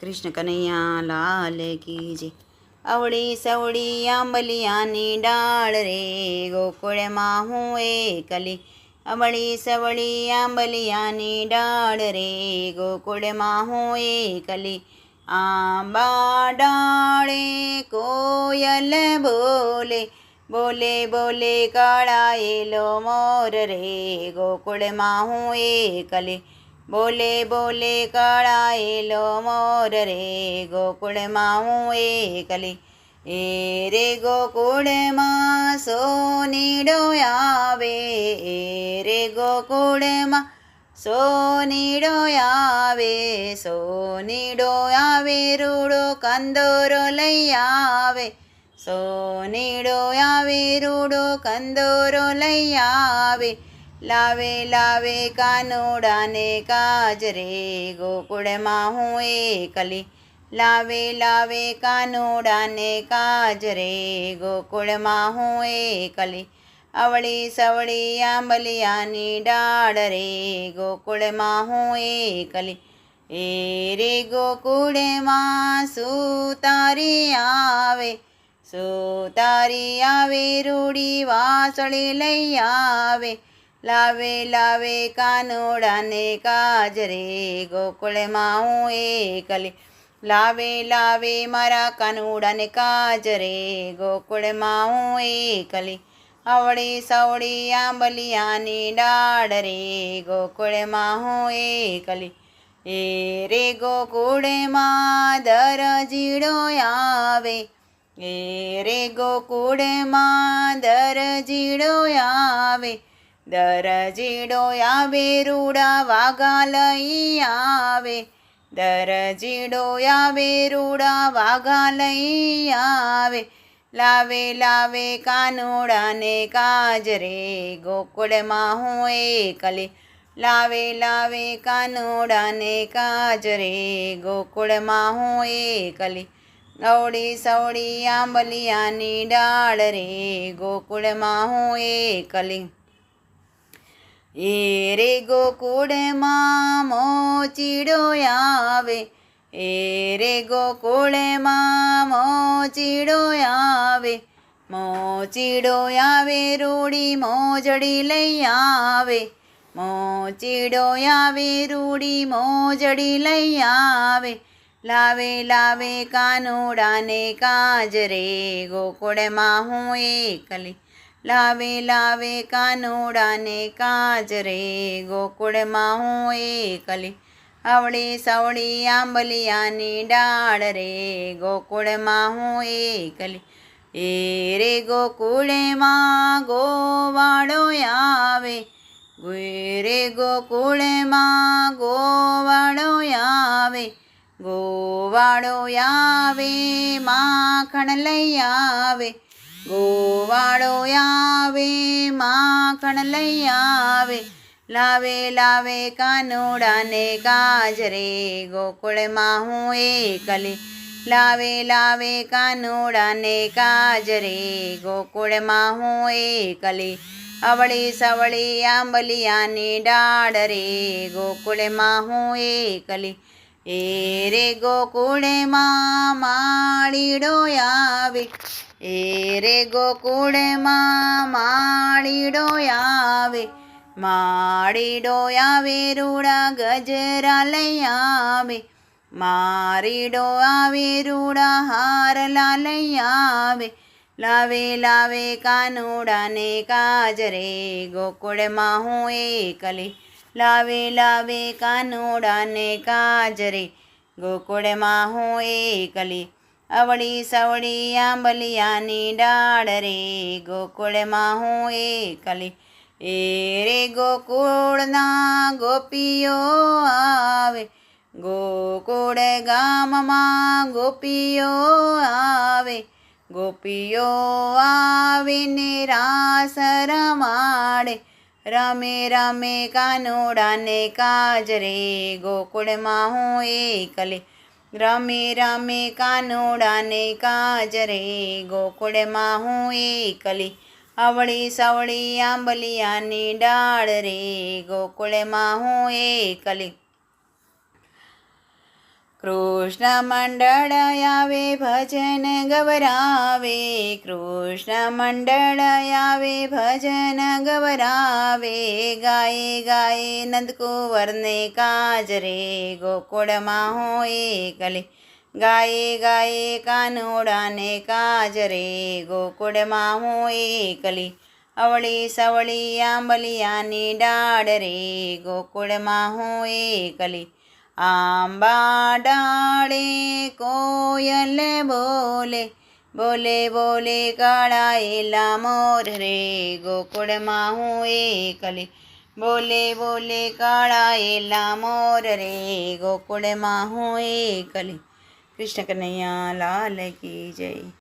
કૃષ્ણ કનૈયા, લાલ કી જય અવળી સવળી આંબલિયાની ડાળ રે, ગોકુળમાં હું એકલી. અવળી સવળી આંબલિયાની ડાળ રે, ગોકુળમાં હું એકલી. આંબા ડાળે કોયલ બોલે બોલે બોલે કાળાયેલો મોર રે, ગોકુળમાં હું એકલી. બોલે બોલે, કળાયેલો મોર રે, ગોકુળમાં હું એકલી. એ રે ગોકુળમાં સોનીડો આવે, એ રે ગોકુળમાં સોનીડો આવે સોનીડો આવે, રૂડો કંદોરો લઈ આવે. સોનીડો આવે, રૂડો કંદોરો લઈ આવે. લાવે લાવે કાનોડાને કાજરે ગોકુળમાં હું એકલી લાવે લાવે કાનોડાને કાજરે ગોકુળમાં હું એકલી અવળી સવળી આંબલિયાની ડાળ રે. ગોકુળમાં હું એકલી એ રે ગોકુળમાં સુતારી આવે? સુતારી આવે? રૂડી વાસળી લઈ આવે. લાવે લાવે કાનોડાને કાજરે ગોકુળમાં હું એકલી લાવે લાવે મારા કાનોડાને કાજરે ગોકુળમાં હું એકલી આવડી, સવડી આંબલિયાની ડાળ રે ગોકુળમાં હું એકલી એ રે ગોકુળમાં દરજીડો આવે. એ રે ગોકુળમાં દરજીડો આવે. દરજીડો આવે રૂડા વાઘા લઈ આવે દરજીડો આવે રૂડા વાઘા લઈ આવે લાવે લાવે કાનોડાને કાજરે ગોકુળમાં હું એકલી લાવે લાવે કાનોડાને કાજરે ગોકુળમાં હું એકલી અવળી સવડી આંબલિયાની ડાળ રે ગોકુળમાં હું એકલી એ રે ગોકુળમાં મોચીડો આવે એ રે ગોકુળમાં મોચીડો આવે મોચીડો આવે, રૂડી મોજડી લઈ આવે, મોચીડો આવે, રૂડી મોજડી લઈ આવે, લાવે લાવે કાનોડાને કાજરે, ગોકુળમાં હું એકલી લાવે લાવે કાનોડાને કાજરે ગોકુળમાં હું એકલી આવળી સવળી આંબલિયાની ડાળ રે. ગોકુળમાં હું એકલી એ રે ગોકુળમાં ગોવાળો આવે. રે ગોકુળમાં ગોવાળો આવે. ગોવાળો આવે, માખણ લઈ આવે. ગોવાળો આવે, માખણ લઈ આવે. લાવે લાવે કાનોડાને ગાજરે, ગોકુળમાં હું એકલી લાવે લાવે કાનોડાને કાજરે ગોકુળમાં હું એકલી અવળી સવળી આંબલિયાની ડાળ રે, ગોકુળમાં હું એકલી એ રે ગોકુળમાં માળીડો આવી. એ રે ગોકુળમાં માળીડો આવે. માળીડો આવે રૂડા ગજરા લઈ આવે. મારીડો આવે રૂડા હારલા લઈ આવે. લાવે લાવે કાનોડાને કાજરે, ગોકુળમાં હું એકલી. લાવે લાવે કાનોડાને કાજરે. ગોકુળમાં હું એકલી અવળી સવળી આંબલિયાની ડાળ રે. ગોકુળમાં હું એકલી એ રે ગોકુળના ગોપીઓ આવે. ગોકુળ ગામમાં ગોપીઓ આવે. ગોપીઓ આવીને રાસ રમાડે. રમે રમે કાનોડાને કાજરે, ગોકુળમાં હું એકલે. રમે રમે કાનોડાને કાજરે, ગોકુળમાં હું એકલી. અવળી સવળી આંબલિયાની ડાળ રે, ગોકુળમાં હું એકલી. કૃષ્ણ મંડળ આવે, ભજન ગવરાવે. કૃષ્ણ મંડળ આવે, ભજન ગવરાવે. ગાય, ગાયે નંદકુંવરને કાજ રે, ગોકુળમાં હું એકલી ગાય ગાય કાનોડાને કાજ રે, ગોકુળમાં હું એકલી અવળી સવળી આંબલિયાની ડાળ રે, ગોકુળમાં હું એકલી આંબા ડાળે કોયલ બોલે બોલે બોલે, કાળાયેલા મોર રે, ગોકુળમાં હું એકલી. બોલે બોલે, કાળાયેલા મોર રે, ગોકુળમાં હું એકલી. કૃષ્ણ કનૈયા લાલ કી જય.